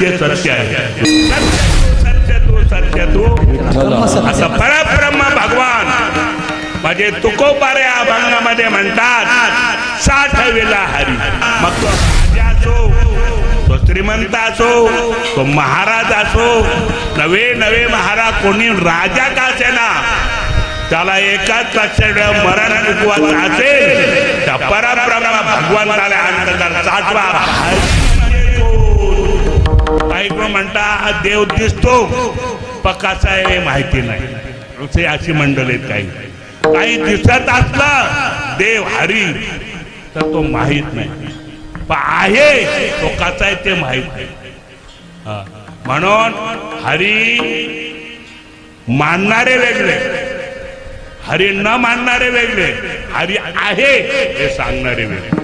ते सत्य आहे. सत्य तो सत्य तू. असं परब्रह्म भगवान म्हणजे तुकोबारे अभंगामध्ये म्हणतात साठविला हरी. मग तो राजा असो तो श्रीमंत असो तो महाराज असो नवे नवे महाराज कोणी राजा का असेना? त्याला एकाच लक्षात मरण उपवास असेल त्या परब्रह्म भगवंताला अंतर्गत साठवा. म्हणता हा देव दिसतो. पकाचा आहे हे माहिती नाही. अशी मंडळ आहेत काही. काही दिसत असला देव हरी तर तो माहीत नाही. पण आहे तो कसा आहे ते माहीत नाही. म्हणून हरी मानणारे वेगळे. हरी न मानणारे वेगळे. हरी आहे हे सांगणारे वेगळे.